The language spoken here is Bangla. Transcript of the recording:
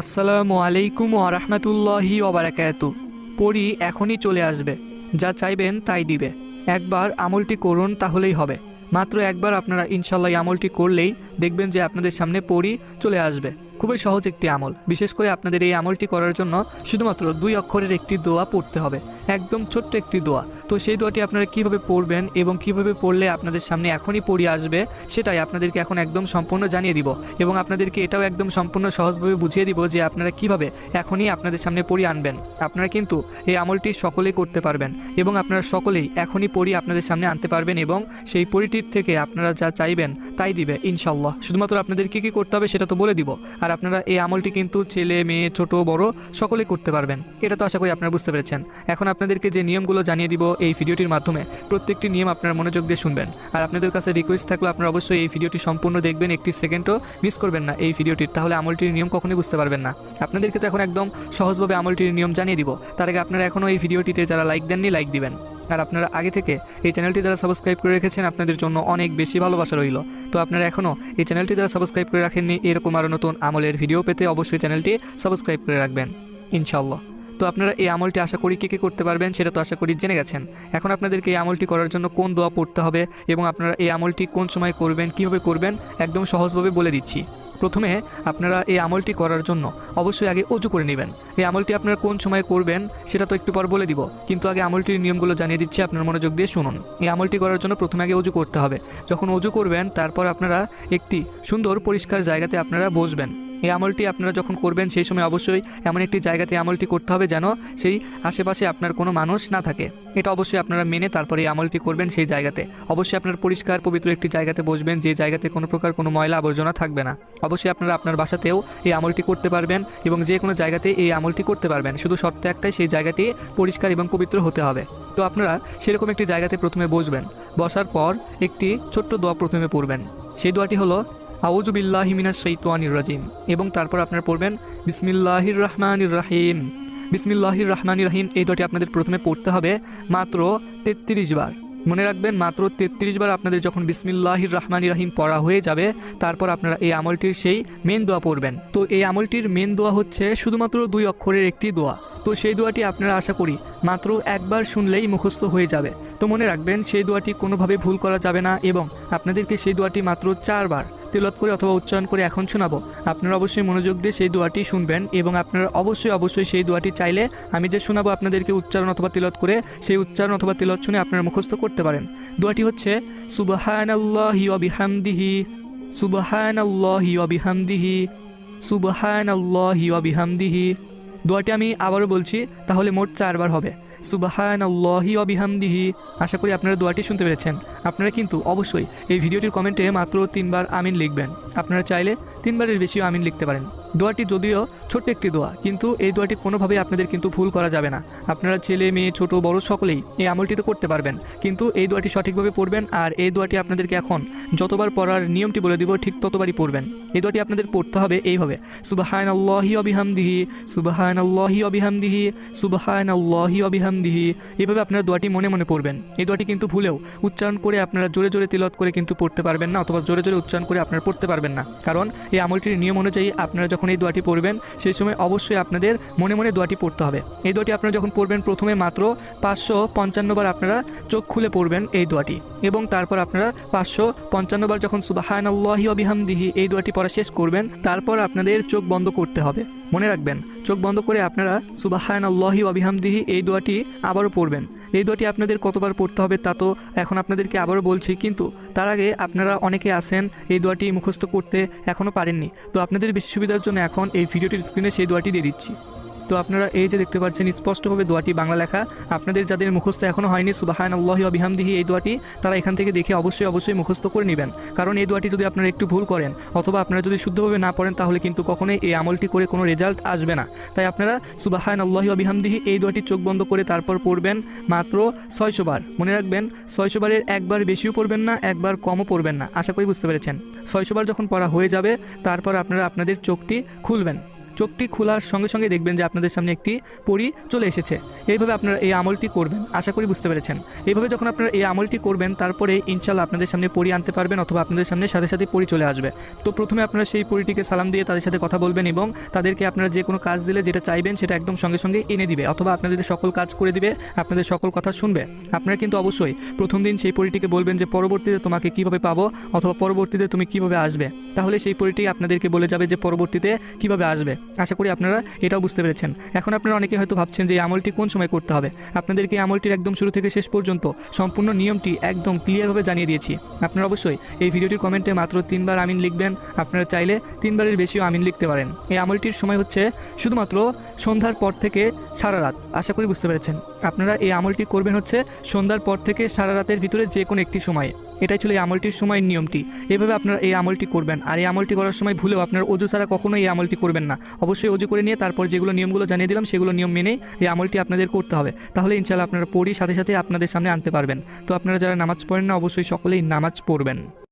আসসালামু আলাইকুম আরহামতুল্লাহি ওবরাকাত পড়ি এখনই চলে আসবে। যা চাইবেন তাই দিবে। একবার আমলটি করুন তাহলেই হবে। মাত্র একবার আপনারা ইনশাল্লাহ আমলটি করলেই দেখবেন যে আপনাদের সামনে পড়ি চলে আসবে। খুবই সহজ একটি আমল। বিশেষ করে আপনাদের এই আমলটি করার জন্য শুধুমাত্র দুই অক্ষরের একটি দোয়া পড়তে হবে। একদম ছোট্ট একটি দোয়া। তো সেই দোয়াটি আপনারা কীভাবে পড়বেন এবং কীভাবে পড়লে আপনাদের সামনে এখনই পড়ি আসবে, সেটাই আপনাদেরকে এখন একদম সম্পূর্ণ জানিয়ে দিব এবং আপনাদেরকে এটাও একদম সম্পূর্ণ সহজভাবে বুঝিয়ে দিব যে আপনারা কীভাবে এখনই আপনাদের সামনে পড়ি আনবেন। আপনারা কিন্তু এই আমলটি সকলেই করতে পারবেন এবং আপনারা সকলেই এখনই পড়ি আপনাদের সামনে আনতে পারবেন এবং সেই পরিটির থেকে আপনারা যা চাইবেন তাই দিবে ইনশাল্লাহ শুধুমাত্র আপনাদের কী কী করতে হবে সেটা তো বলে দিব। আর আপনারা এই আমলটি কিন্তু ছেলে, মেয়ে, ছোট, বড় সকলেই করতে পারবেন। এটা তো আশা করি আপনারা বুঝতে পেরেছেন। এখন আপনাদেরকে যে নিয়মগুলো জানিয়ে দিব এই ভিডিওটির মাধ্যমে, প্রত্যেকটি নিয়ম আপনারা মনোযোগ দিয়ে শুনবেন। আর আপনাদের কাছে রিকোয়েস্ট থাকলে আপনারা অবশ্যই এই ভিডিওটি সম্পূর্ণ দেখবেন, একটি সেকেন্ডও মিস করবেন না এই ভিডিওটির। তাহলে আমলটির নিয়ম কখনোই বুঝতে পারবেন না। আপনাদেরকে তো এখন একদম সহজভাবে আমলটির নিয়ম জানিয়ে দিব। তার আগে আপনারা এখনও এই ভিডিওটিতে যারা লাইক দেননি লাইক দিবেন। আর আপনারা আগে থেকে এই চ্যানেলটি যারা সাবস্ক্রাইব করে রেখেছেন, আপনাদের জন্য অনেক বেশি ভালোবাসা রইল। তো আপনারা এখনও এই চ্যানেলটি যারা সাবস্ক্রাইব করে রাখেননি, এরকম আরও নতুন আমলের ভিডিও পেতে অবশ্যই চ্যানেলটি সাবস্ক্রাইব করে রাখবেন ইনশাল্লাহ তো আপনারা এই আমলটি আশা করি কী কী করতে পারবেন সেটা তো আশা করি জেনে গেছেন। এখন আপনাদেরকে এই আমলটি করার জন্য কোন দোয়া পড়তে হবে এবং আপনারা এই আমলটি কোন সময় করবেন, কীভাবে করবেন, একদম সহজভাবে বলে দিচ্ছি। প্রথমে আপনারা এই আমলটি করার জন্য অবশ্যই আগে অজু করে নেবেন। এই আমলটি আপনারা কোন সময় করবেন সেটা তো একটু পর বলে দিব। কিন্তু আগে আমলটির নিয়মগুলো জানিয়ে দিচ্ছি, আপনার মনোযোগ দিয়ে শুনুন। এই আমলটি করার জন্য প্রথমে আগে অজু করতে হবে। যখন অজু করবেন, তারপর আপনারা একটি সুন্দর পরিষ্কার জায়গাতে আপনারা বসবেন। এই আমলটি আপনারা যখন করবেন, সেই সময় অবশ্যই এমন একটি জায়গাতে আমলটি করতে হবে যেন সেই আশেপাশে আপনার কোনো মানুষ না থাকে। এটা অবশ্যই আপনারা মেনে তারপরে এই আমলটি করবেন সেই জায়গাতে। অবশ্যই আপনার পরিষ্কার, পবিত্র একটি জায়গাতে বসবেন, যে জায়গাতে কোনো প্রকার কোনো ময়লা আবর্জনা থাকবে না। অবশ্যই আপনারা আপনার বাসাতেও এই আমলটি করতে পারবেন এবং যে কোনো জায়গাতে এই আমলটি করতে পারবেন। শুধু শর্ত একটাই, সেই জায়গাটি পরিষ্কার এবং পবিত্র হতে হবে। তো আপনারা সেরকম একটি জায়গাতে প্রথমে বসবেন। বসার পর একটি ছোট্ট দোয়া প্রথমে পড়বেন। সেই দোয়াটি হলো আউজুবিল্লাহ মিনাস শৈতানির রাজিম। এবং তারপর আপনারা পড়বেন, বিসমিল্লাহির রহমানির রাহিম। বিসমিল্লাহির রহমানির রাহিম, এই দোয়াটি আপনাদের প্রথমে পড়তে হবে মাত্র তেত্রিশ বার। মনে রাখবেন, মাত্র তেত্রিশ বার আপনাদের যখন বিসমিল্লাহির রহমানির রাহিম পড়া হয়ে যাবে, তারপর আপনারা এই আমলটির সেই মেন দোয়া পড়বেন। তো এই আমলটির মেন দোয়া হচ্ছে শুধুমাত্র দুই অক্ষরের একটি দোয়া। তো সেই দোয়াটি আপনারা আশা করি মাত্র একবার শুনলেই মুখস্থ হয়ে যাবে। তো মনে রাখবেন, সেই দোয়াটি কোনোভাবে ভুল করা যাবে না এবং আপনাদেরকে সেই দোয়াটি মাত্র চারবার তেলত করে অথবা উচ্চারণ করে এখন শোনাবো। আপনারা অবশ্যই মনোযোগ দিয়ে সেই দোয়াটি শুনবেন এবং আপনারা অবশ্যই অবশ্যই সেই দোয়াটি চাইলে আমি যে শোনাবো আপনাদেরকে উচ্চারণ অথবা তিলত করে, সেই উচ্চারণ অথবা তিলত শুনে আপনারা মুখস্থ করতে পারেন। দোয়াটি হচ্ছে সুবাহান আল্লাহি অবিহামদিহি সুবাহান আল্লাহি অবিহামদিহি সুবাহান আল্লাহি অবিহামদিহি দোয়াটি আমি আবারও বলছি, তাহলে মোট চারবার হবে। সুবাহান আল্লাহি অবিহামদিহি আশা করি আপনারা দোয়াটি শুনতে পেরেছেন। আপনারা কিন্তু অবশ্যই এই ভিডিওটির কমেন্টে মাত্র তিনবার আমিন লিখবেন। আপনারা চাইলে তিনবারের বেশিও আমিন লিখতে পারেন। দোয়াটি যদিও ছোট্ট একটি দোয়া, কিন্তু এই দোয়াটি কোনোভাবেই আপনাদের কিন্তু ভুল করা যাবে না। আপনারা ছেলে, মেয়ে, ছোট, বড় সকলেই এই আমলটি তো করতে পারবেন। কিন্তু এই দোয়াটি সঠিকভাবে পড়বেন আর এই দোয়াটি আপনাদেরকে এখন যতবার পড়ার নিয়মটি বলে দিব, ঠিক ততবারই পড়বেন। এই দোয়াটি আপনাদের পড়তে হবে এইভাবে সুবাহান আল্লাহি অবিহামদিহি সুবাহান আল্লাহি অবিহামদিহি সুবাহান আল্লাহি অবিহামদিহি এইভাবে আপনারা দোয়াটি মনে মনে পড়বেন। এই দোয়াটি কিন্তু ভুলেও উচ্চারণ করে আপনারা জোরে জোরে তিলত করে কিন্তু পড়তে পারবেন না, অথবা জোরে জোরে উচ্চারণ করে আপনারা পড়তে পারবেন না। কারণ এই আমলটির নিয়ম অনুযায়ী আপনারা যখন এই দোয়াটি পড়বেন, সেই সময় অবশ্যই আপনাদের মনে মনে দোয়াটি পড়তে হবে। এই দোয়াটি আপনারা যখন পড়বেন প্রথমে মাত্র পাঁচশো পঞ্চান্নবার আপনারা চোখ খুলে পড়বেন এই দোয়াটি এবং তারপর আপনারা পাঁচশো পঞ্চান্নবার যখন সুবাহান আল্লাহি অবিহামদিহি এই দোয়াটি পড়া শেষ করবেন, তারপর আপনাদের চোখ বন্ধ করতে হবে। মনে রাখবেন, চোখ বন্ধ করে আপনারা সুবাহান আল্লাহি অবিহামদিহি এই দোয়াটি আবারও পড়বেন। এই দোয়াটি আপনাদের কতবার পড়তে হবে তা তো এখন আপনাদেরকে আবারও বলছি, কিন্তু তার আগে আপনারা অনেকে আছেন এই দোয়াটি মুখস্থ করতে এখনও পারেননি। তো আপনাদের বেশি সুবিধার জন্য এখন এই ভিডিওটির স্ক্রিনে সেই দোয়াটি দিয়ে দিচ্ছি। তো আপনারা এই যে দেখতে পাচ্ছেন, স্পষ্টভাবে দোয়াটি বাংলা লেখা। আপনাদের যাদের মুখস্থ এখনও হয়নি সুবাহান আল্লাহি অবিহামদিহি এই দোয়াটি, তারা এখান থেকে দেখে অবশ্যই অবশ্যই মুখস্থ করে নেবেন। কারণ এই দোয়াটি যদি আপনারা একটু ভুল করেন, অথবা আপনারা যদি শুদ্ধভাবে না পড়েন, তাহলে কিন্তু কখনোই এই আমলটি করে কোনো রেজাল্ট আসবে না। তাই আপনারা সুবাহান আল্লাহি অবিহামদিহি এই দোয়াটি চোখ বন্ধ করে তারপর পড়বেন মাত্র ছয়শো বার। মনে রাখবেন, ছয়শো বারের একবার বেশিও পড়বেন না, একবার কমও পড়বেন না। আশা করি বুঝতে পেরেছেন। ছয়শো বার যখন পড়া হয়ে যাবে, তারপর আপনারা আপনাদের চোখটি খুলবেন। চোখটি খোলার সঙ্গে সঙ্গে দেখবেন যে আপনাদের সামনে একটি পরি চলে এসেছে। এইভাবে আপনারা এই আমলটি করবেন, আশা করি বুঝতে পেরেছেন। এইভাবে যখন আপনারা এই আমলটি করবেন, তারপরে ইনশাল্লাহ আপনাদের সামনে পরি আনতে পারবেন অথবা আপনাদের সামনে সাথে সাথে পরি চলে আসবে। তো প্রথমে আপনারা সেই পরিটিকে সালাম দিয়ে তাদের সাথে কথা বলবেন এবং তাদেরকে আপনারা যে কোনো কাজ দিলে যেটা চাইবেন সেটা একদম সঙ্গে সঙ্গে এনে দিবে অথবা আপনাদের সকল কাজ করে দিবে, আপনাদের সকল কথা শুনবে। আপনারা কিন্তু অবশ্যই প্রথম দিন সেই পরিটিকে বলবেন যে, পরবর্তীতে তোমাকে কীভাবে পাবো অথবা পরবর্তীতে তুমি কীভাবে আসবে? তাহলে সেই পরিটি আপনাদেরকে বলে যাবে যে, পরবর্তীতে কীভাবে আসবে? আশা করি আপনারা এটাও বুঝতে পেরেছেন। এখন আপনারা অনেকে হয়তো ভাবছেন যে এই আমলটি কোন সময় করতে হবে? আপনাদেরকে এই আমলটির একদম শুরু থেকে শেষ পর্যন্ত সম্পূর্ণ নিয়মটি একদম ক্লিয়ারভাবে জানিয়ে দিয়েছি। আপনারা অবশ্যই এই ভিডিওটির কমেন্টে মাত্র তিনবার আমিন লিখবেন। আপনারা চাইলে তিনবারের বেশিও আমিন লিখতে পারেন। এই আমলটির সময় হচ্ছে শুধুমাত্র সন্ধ্যার পর থেকে সারা রাত। আশা করি বুঝতে পেরেছেন। আপনারা এই আমলটি করবেন হচ্ছে সন্ধ্যার পর থেকে সারা রাতের ভিতরে যে কোনো একটি সময়ে। এটাই ছিল এই আমলটির সময়ের নিয়মটি। এভাবে আপনারা এই আমলটি করবেন। আর এই আমলটি করার সময় ভুলেও আপনার অজু ছাড়া কখনোই এই আমলটি করবেন না। অবশ্যই অজু করে নিয়ে তারপর যেগুলো নিয়মগুলো জানিয়ে দিলাম, সেগুলো নিয়ম মেনেই এই আমলটি আপনাদের করতে হবে। তাহলে ইনশাল্লাহ আপনারা পড়ি, সাথে সাথে আপনাদের সামনে আনতে পারবেন। তো আপনারা যারা নামাজ পড়েন না, অবশ্যই সকলেই নামাজ পড়বেন।